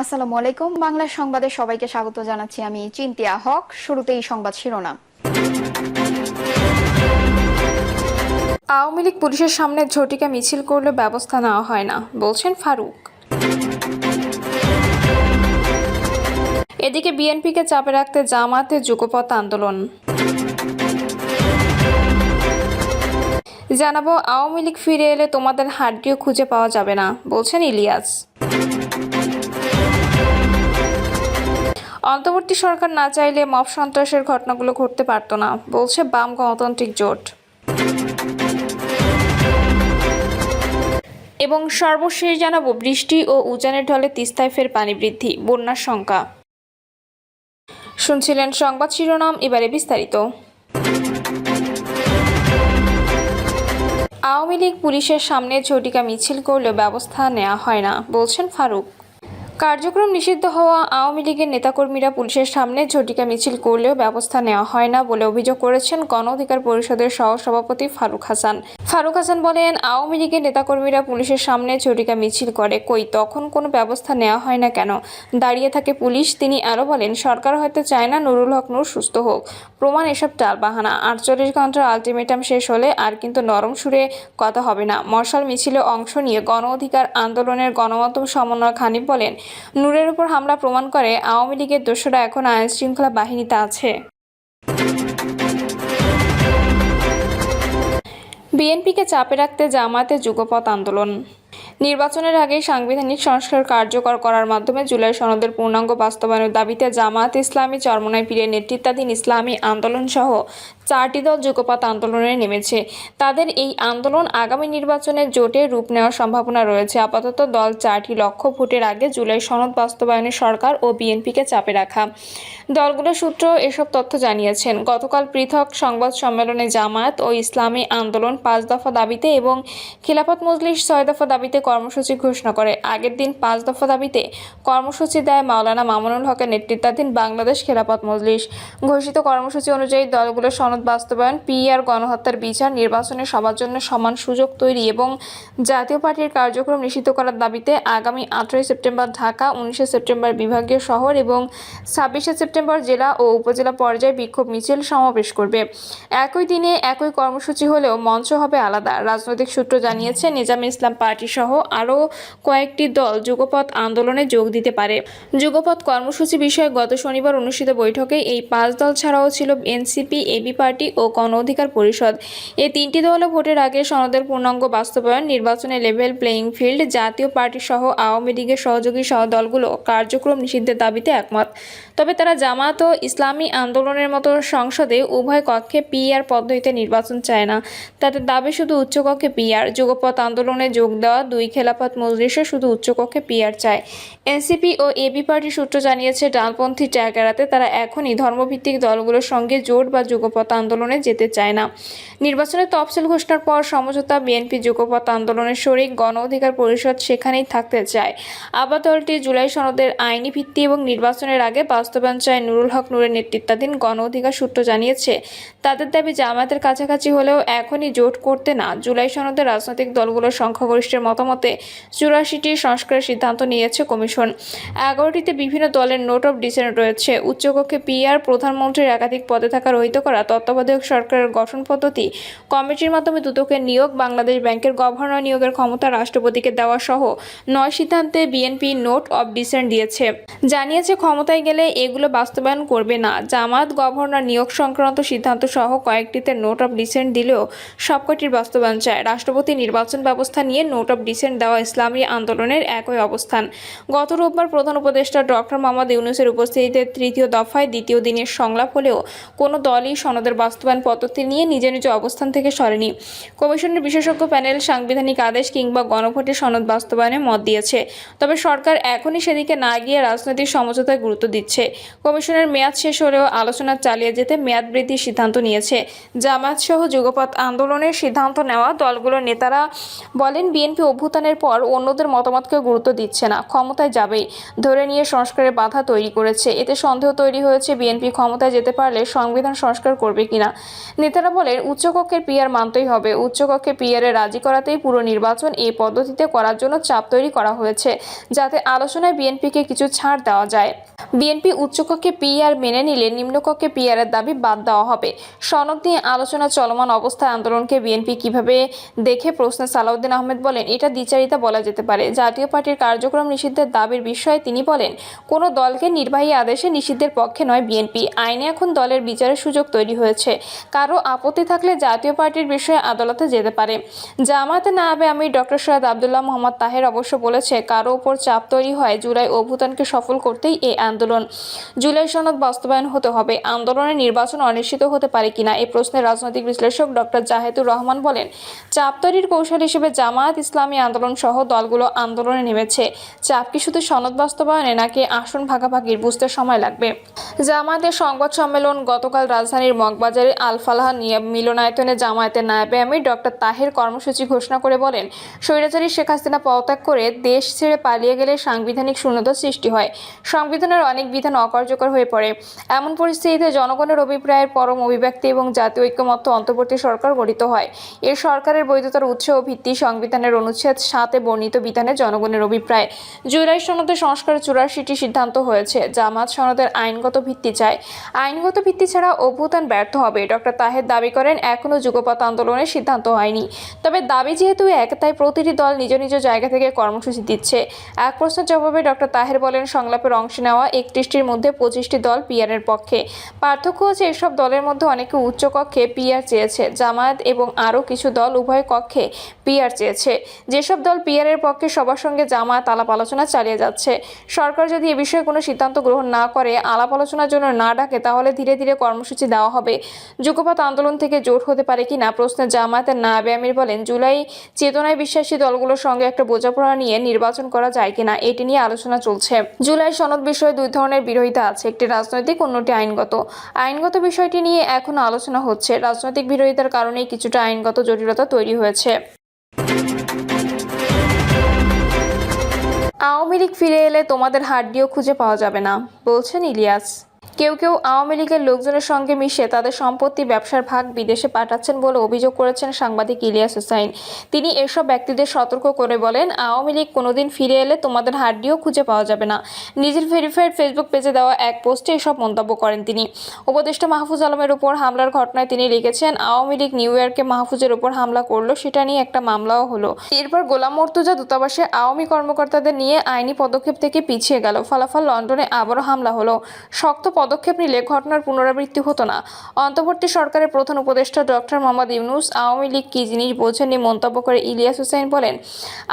আসসালামু আলাইকুম। বাংলা সংবাদে সবাইকে স্বাগত জানাচ্ছি আমি চিন্তিয়া হক। শুরুতেই সংবাদ শিরোনাম। আওয়ামী লীগ পুলিশের সামনে ঝটিকা মিছিল করলে ব্যবস্থা নেওয়া হয় না, বলছেন ফারুক। এদিকে বিএনপিকে চাপে রাখতে জামাতে যুগপথ আন্দোলন। জানাব, আওয়ামী লীগ ফিরে এলে তোমাদের হাড্ডিও খুঁজে পাওয়া যাবে না, বলছেন ইলিয়াস। অন্তর্বর্তী সরকার না চাইলে মব সন্ত্রাসের ঘটনাগুলো ঘটতে পারত না, বলছে বাম গণতান্ত্রিক জোট। এবং সর্বশেষ জানাব, বৃষ্টি ও উজানের ঢলে তিস্তায় ফের পানি বৃদ্ধি, বন্যার শঙ্কা শুনছিলেন সংবাদ শিরোনাম, এবারে বিস্তারিত। আওয়ামী লীগ পুলিশের সামনে ঝটিকা মিছিল করলেও ব্যবস্থা নেওয়া হয় না, বলছেন ফারুক। কার্যক্রম নিষিদ্ধ হওয়া আওয়ামী লীগের নেতাকর্মীরা পুলিশের সামনে ঝটিকা মিছিল করলেও ব্যবস্থা নেওয়া হয় না বলে অভিযোগ করেছেন গণ অধিকার পরিষদের সহসভাপতি ফারুক হাসান। ফারুক হাসান বলেন, আওয়ামী লীগের নেতাকর্মীরা পুলিশের সামনে ঝটিকা মিছিল করে। কই, তখন কোনো ব্যবস্থা নেওয়া হয় না কেন? দাঁড়িয়ে থাকে পুলিশ, তিনি আরও বলেন, সরকার হয়তো চায় না নুরুল হক নূর সুস্থ হোক। প্রমাণ এসব টাল বাহানা আটচল্লিশ ঘণ্টার আলটিমেটাম শেষ হলে আর কিন্তু নরম সুরে কথা হবে না। মশাল মিছিলে অংশ নিয়ে গণ অধিকার আন্দোলনের গণমাধ্যম সমন্বয়ক হানিফ বলেন নূরের উপর হামলা প্রমাণ করে আওয়ামী লীগের দোষরা এখন আইন শৃঙ্খলা বাহিনীতে আছে। বিএনপিকে চাপে রাখতে জামায়াতে যুগপথ আন্দোলন। নির্বাচনের আগে সাংবিধানিক সংস্কার কার্যকর করার মাধ্যমে জুলাই সনদের পূর্ণাঙ্গ বাস্তবায়নের দাবিতে জামায়াত ইসলামী চরমনাই পীরের নেতৃত্বাধীন ইসলামী আন্দোলন সহ চারটি দল যুগপাত আন্দোলনে নেমেছে। তাদের এই আন্দোলন আগামী নির্বাচনে জোটে রূপ নেওয়ার সম্ভাবনা রয়েছে। আপাতত দল চারটি লক্ষ্য ভোটের আগে জুলাই সনদ বাস্তবায়নে সরকার ও বিএনপিকে চাপে রাখা। দলগুলোর সূত্র এসব তথ্য জানিয়েছেন। গতকাল পৃথক সংবাদ সম্মেলনে জামায়াত ও ইসলামী আন্দোলন পাঁচ দফা দাবিতে এবং খিলাফত মজলিস ছয় দফা দাবিতে কর্মসূচি ঘোষণা করে। আগের দিন পাঁচ দফা দাবিতে কর্মসূচি দেয় মাওলানা মামুনুল হকের নেতৃত্বাধীন বাংলাদেশ খেলাফত মজলিস। ঘোষিত কর্মসূচি অনুযায়ী দলগুলোর সনদ বাস্তবায়ন পিআর গণহত্যার বিচার, নির্বাচনে সবার জন্য সমান সুযোগ তৈরি এবং জাতীয় পার্টির কার্যক্রম নিষিদ্ধ করার দাবিতে আগামী আঠারোই সেপ্টেম্বর ঢাকা, উনিশে সেপ্টেম্বর বিভাগীয় শহর এবং ছাব্বিশে সেপ্টেম্বর জেলা ও উপজেলা পর্যায়ে বিক্ষোভ মিছিল সমাবেশ করবে। একই দিনে একই কর্মসূচি হলেও মঞ্চ হবে আলাদা। রাজনৈতিক সূত্র জানিয়েছে, নিজাম ইসলাম পার্টি সহ আরও কয়েকটি দল যুগপথ আন্দোলনে যোগ দিতে পারে। যুগপথ কর্মসূচি বিষয়ে গত শনিবার অনুষ্ঠিত বৈঠকে এই পাঁচ দল ছাড়াও ছিল এনসিপি, এবি পার্টি ও গণ অধিকার পরিষদ। এই তিনটি দলও ভোটের আগে সনদের পূর্ণাঙ্গ বাস্তবায়ন, নির্বাচনে level playing field Jatiya party সহ আওয়ামী লীগের সহযোগী সহ দলগুলো কার্যক্রম নিষিদ্ধের দাবিতে একমত। তবে তারা জামাত ও ইসলামী আন্দোলনের মতো সংসদে উভয় কক্ষে পিআর পদ্ধতিতে নির্বাচন চায় না। তাদের দাবি, শুধু উচ্চকক্ষে পিআর যুগপথ আন্দোলনে যোগ দেওয়া দুই খেলাফত মজলিসে শুধু উচ্চকক্ষে পিআর চায়। এনসিপি ও এবি পার্টি সূত্র জানিয়েছে, ডানপন্থী ট্যাগ এড়াতে তারা এখনই ধর্মভিত্তিক দলগুলোর সঙ্গে জোট বা যুগপথ আন্দোলনে যেতে চায় না। নির্বাচনের তফসিল ঘোষণার পর সমঝোতা বিএনপি যুগপথ আন্দোলনের শরিক গণ অধিকার পরিষদ সেখানেই থাকতে চায়। আবার দলটি জুলাই সনদের আইনি ভিত্তি এবং নির্বাচনের আগে বাস্তবায়ন চায় নুরুল হক নূরের নেতৃত্বাধীন গণ অধিকার সূত্র জানিয়েছে। তাদের দাবি, জামায়াতের কাছাকাছি হলেও এখনই জোট করতে না। জুলাই সনদের রাজনৈতিক দলগুলোর সংখ্যাগরিষ্ঠের মতামতে চুরাশিটি সংস্কারের সিদ্ধান্ত নিয়েছে কমিশন। এগারোটিতে বিভিন্ন দলের নোট অফ ডিসেন্ট রয়েছে। উচ্চকক্ষে পিআর, প্রধানমন্ত্রীর একাধিক পদে থাকা রহিত করা, তত্ত্বাবধায়ক সরকারের গঠন পদ্ধতি, কমিটির মাধ্যমে দুদকের নিয়োগ, বাংলাদেশ ব্যাংকের গভর্নর নিয়োগের ক্ষমতা রাষ্ট্রপতিকে দেওয়া সহ নয় সিদ্ধান্তে বিএনপি নোট অফ ডিসেন্ট দিয়েছে। জানিয়েছে, ক্ষমতায় গেলে এগুলো বাস্তবায়ন করবে না। জামাত গভর্নর নিয়োগ সংক্রান্ত সিদ্ধান্ত সহ কয়েকটিতে নোট অফ ডিসেন্ট দিলেও সবকটির বাস্তবায়ন চায়। রাষ্ট্রপতি নির্বাচন ব্যবস্থা নিয়ে নোট অফ ডিসেন্ট দেওয়া ইসলামী আন্দোলনের একই অবস্থান। গত রোববার প্রধান উপদেষ্টা ডক্টর মোহাম্মদ ইউনুসের উপস্থিতিতে তৃতীয় দফায় দ্বিতীয় দিনের সংলাপ হলেও কোনো দলই সনদের বাস্তবায়ন পদ্ধতি নিয়ে নিজ নিজ অবস্থান থেকে সরেনি। কমিশনের বিশেষজ্ঞ প্যানেল সাংবিধানিক আদেশ কিংবা গণভোটের সনদ বাস্তবায়নে মত দিয়েছে। তবে সরকার এখনই সেদিকে না গিয়ে রাজনৈতিক সমঝোতায় গুরুত্ব দিচ্ছে। কমিশনের মেয়াদ শেষ হলেও আলোচনা চালিয়ে যেতে মেয়াদ বৃদ্ধির সিদ্ধান্ত নিয়েছে। জামায়াত সহ যুগপৎ আন্দোলনের সিদ্ধান্ত নেওয়া দলগুলোর নেতারা বলেন, বিএনপি অভ্যুত্থানের পর অন্যদের মতামতকে গুরুত্ব দিচ্ছে না, ক্ষমতায় যাবেই। ধরে নিয়ে সংস্কারের বাধা তৈরি করেছে। এতে সন্দেহ তৈরি হয়েছে, বিএনপি ক্ষমতায় যেতে পারলে সংবিধান সংস্কার করবে কিনা। নেতারা বলেন, উচ্চকক্ষের পিআর মানতেই হবে। উচ্চকক্ষে পিআরে রাজি করাতেই পুরো নির্বাচন এই পদ্ধতিতে করার জন্য চাপ তৈরি করা হয়েছে, যাতে আলোচনায় বিএনপিকে কিছু ছাড় দেওয়া যায়। বিএনপি উচ্চকক্ষে পিআর মেনে নিলে নিম্নকক্ষে পিআরের দাবি বাদ দেওয়া হবে। সনদ নিয়ে আলোচনা চলমান অবস্থায় আন্দোলনকে বিএনপি কীভাবে দেখে প্রশ্নে সালাউদ্দিন আহমেদ বলেন, এটা দ্বিচারিতা বলা যেতে পারে। জাতীয় পার্টির কার্যক্রম নিষিদ্ধের দাবির বিষয়ে তিনি বলেন, কোনো দলকে নির্বাহী আদেশে নিষিদ্ধের পক্ষে নয় বিএনপি। আইনে এখন দলের বিচারের সুযোগ তৈরি হয়েছে। কারও আপত্তি থাকলে জাতীয় পার্টির বিষয়ে আদালতে যেতে পারে। জামাতে না হবে আমি ডক্টর সৈয়দ আবদুল্লাহ মোহাম্মদ তাহের অবশ্য বলেছে, কারও ওপর চাপ তৈরি হয়, জুলাই অভ্যুত্থানকে সফল করতেই এই আন্দোলন জুলাই সনদ বাস্তবায়ন হতে হবে। আন্দোলনে নির্বাচন অনিশ্চিত হতে পারে কিনা এই প্রশ্নে রাজনৈতিক বিশ্লেষক ডক্টর জাহেদুর রহমান বলেন, চাপ তৈরির কৌশল হিসেবে জামায়াত ইসলামী আন্দোলন সহ দলগুলো আন্দোলনে নেমেছে। চাপ কি শুধু সনদ বাস্তবায়নে নাকি আসন ভাগাভাগির বুঝতে সময় লাগবে? জামায়াতের সংবাদ সম্মেলন গতকাল রাজধানীর মগবাজারে আলফালাহ নিয়ে মিলনায়তনে জামায়াতের নায়েবে আমির ডক্টর তাহের কর্মসূচি ঘোষণা করে বলেন, স্বৈরাচারী শেখ হাসিনা পদত্যাগ করে দেশ ছেড়ে পালিয়ে গেলে সাংবিধানিক শূন্যতা সৃষ্টি হয়। সংবিধানের অনেক বিধান অকার্যকর হয়ে পড়ে। এমন পরিস্থিতিতে জনগণের অভিপ্রায়ের পরম অভিব্যক্তি এবং জাতীয় ঐক্যমত্য অন্তর্বর্তী সরকার গঠিত হয়। এর সরকারের বৈধতার উৎস ও ভিত্তি সংবিধানের অনুচ্ছেদ সাতে বর্ণিত বিধানে জনগণের অভিপ্রায়। জুলাই সনদে সংস্কার চুরাশিটি সিদ্ধান্ত হয়েছে জামাত সনদের আইনগত ভিত্তি চায়। আইনগত ভিত্তি ছাড়া অভ্যুত্থান ব্যর্থ হবে। ডক্টর তাহের দাবি করেন এখনও যুগপৎ আন্দোলনের সিদ্ধান্ত হয়নি। তবে দাবি যেহেতু এক, তাই প্রতিটি দল নিজ নিজ জায়গা থেকে কর্মসূচি দিচ্ছে। এক প্রশ্নের জবাবে ডক্টর তাহের বলেন, সংলাপের অংশ নেওয়া একত্রিশটির মধ্যে পঁচিশটি দল পিআরের পক্ষে। পার্থক্য হচ্ছে এসব দলের মধ্যে অনেকে উচ্চ কক্ষে পিআর চেয়েছে, জামায়াত এবং আরও কিছু দল উভয় কক্ষে পিআর চেয়েছে। যেসব দল পিআরের পক্ষে সবার সঙ্গে জামায়াত আলাপ আলোচনা চালিয়ে যাচ্ছে। সরকার যদি এ বিষয়ে কোনো সিদ্ধান্ত গ্রহণ না করে, আলাপ আলোচনার জন্য না ডাকে, তাহলে ধীরে ধীরে কর্মসূচি দেওয়া হবে। যুগপাত আন্দোলন থেকে জোট হতে পারে কিনা প্রশ্নে জামায়াতের নায়াবে আমির বলেন, জুলাই চেতনায় বিশ্বাসী দলগুলোর সঙ্গে একটা বোঝাপড়া নিয়ে নির্বাচন করা যায় কিনা, এটি নিয়ে আলোচনা চলছে। জুলাই সনদ বিষয়ে দুই ধরনের বিরোধিতা আছে, একটি রাজনৈতিক, অন্যটি আইনগত। আইনগত বিষয়টি নিয়ে এখনও আলোচনা হচ্ছে। রাজনৈতিক বিরোধিতার কারণেই কিছুটা আইনগত জটিলতা তৈরি হয়েছে। আওয়ামী লীগ ফিরে এলে তোমাদের হাড্ডিও খুঁজে পাওয়া যাবে না, বলছেন ইলিয়াস। কেউ কেউ আওয়ামী লীগের লোকজনের সঙ্গে মিশে তাদের সম্পত্তি, ব্যবসার ভাগ বিদেশে পাঠাচ্ছেন বলে অভিযোগ করেছেন সাংবাদিক ইলিয়াস হুসাইন। তিনি এসব ব্যক্তিদের সতর্ক করে বলেন, আওয়ামী লীগ কোনোদিন ফিরে এলে তোমাদের হাড্ডিও খুঁজে পাওয়া যাবে না। নিজের ভেরিফাইড ফেসবুক পেজে দেওয়া এক পোস্টে এসব মন্তব্য করেন তিনি। উপদেষ্টা মাহফুজ আলমের উপর হামলার ঘটনায় তিনি লিখেছেন, আওয়ামী লীগ নিউ ইয়র্কে মাহফুজের উপর হামলা করল, সেটা নিয়ে একটা মামলাও হলো। এরপর গোলাম মর্তুজা দূতাবাসে আওয়ামী কর্মকর্তাদের নিয়ে আইনি পদক্ষেপ থেকে পিছিয়ে গেল। ফলাফল লন্ডনে আবারও হামলা হলো। শক্ত পদক্ষেপ নিলে ঘটনার পুনরাবৃত্তি হতো না। অন্তর্বর্তী সরকারের প্রধান উপদেষ্টা ডক্টর মোহাম্মদ ইউনুস আওয়ামী লীগ কী জিনিস বোঝেননি মন্তব্য করে ইলিয়াস হোসেন বলেন,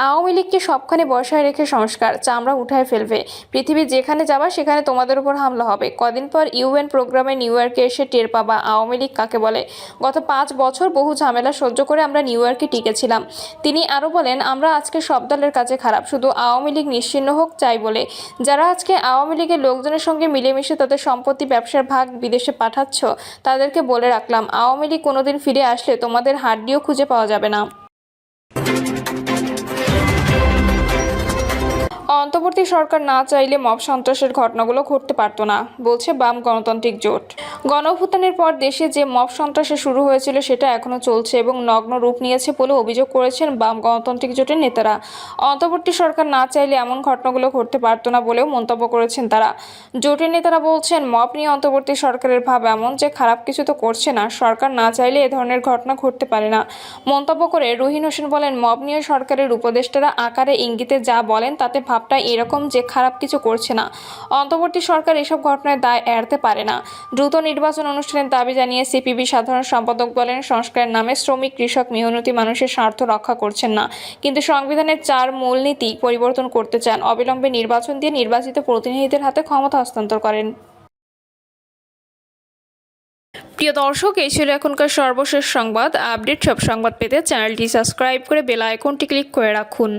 আওয়ামী লীগকে সবখানে বসায় রেখে সংস্কার? চামড়া উঠায় ফেলবে। পৃথিবী যেখানে যাবা সেখানে তোমাদের উপর হামলা হবে। কদিন পর ইউএন প্রোগ্রামে নিউ ইয়র্কে এসে টের পাবা আওয়ামী লীগ কাকে বলে। গত পাঁচ বছর বহু ঝামেলা সহ্য করে আমরা নিউ ইয়র্কে টিকেছিলাম। তিনি আরও বলেন, আমরা আজকে সব দলের কাছে খারাপ। শুধু আওয়ামী লীগ নিশ্চিহ্ন হোক, চাই বলে। যারা আজকে আওয়ামী লীগের লোকজনের সঙ্গে মিলেমিশে তাদের সম্পত্তি ব্যবসার ভাগ বিদেশে পাঠাচ্ছ, তাদেরকে বলে রাখলাম, আওয়ামী লীগ কোনোদিন ফিরে আসলে তোমাদের হাড্ডিও খুঁজে পাওয়া যাবে না। অন্তর্বর্তী সরকার না চাইলে মব সন্ত্রাসের ঘটনাগুলো ঘটতে পারতো না, বলছে বাম গণতান্ত্রিক জোট। গণঅভ্যুত্থানের পর দেশে যে মব সন্ত্রাসে শুরু হয়েছিল সেটা এখনও চলছে এবং নগ্ন রূপ নিয়েছে বলে অভিযোগ করেছেন বাম গণতান্ত্রিক জোটের নেতারা। অন্তর্বর্তী সরকার না চাইলে এমন ঘটনাগুলো ঘটতে পারতো না বলেও মন্তব্য করেছেন তারা। জোটের নেতারা বলছেন, মব নিয়ে অন্তর্বর্তী সরকারের ভাব এমন যে খারাপ কিছু তো করছে না, সরকার না চাইলে এ ধরনের ঘটনা ঘটতে পারে না। মন্তব্য করে রুহিন হোসেন বলেন, মব নিয়ে সরকারের উপদেষ্টারা আকারে ইঙ্গিতে যা বলেন তাতে ভাবটা এরকম যে খারাপ কিছু করছে না। অন্তর্বর্তী সরকার এসব ঘটনায় দায় এড়াতে পারে না। দ্রুত নির্বাচন অনুষ্ঠানের দাবি জানিয়ে সিপিবি সাধারণ সম্পাদক বলেন, সংস্কারের নামে শ্রমিক, কৃষক, মেহনতি মানুষের স্বার্থ রক্ষা করছেন না। কিন্তু সংবিধানের চার মূলনীতি পরিবর্তন করতে চান। অবিলম্বে নির্বাচন দিয়ে নির্বাচিত প্রতিনিধিদের হাতে ক্ষমতা হস্তান্তর করেন। প্রিয় দর্শক, এই ছিল এখনকার সর্বশেষ সংবাদ। আপডেট সব সংবাদ পেতে চ্যানেলটি সাবস্ক্রাইব করে বেল আইকনটি ক্লিক করে রাখুন।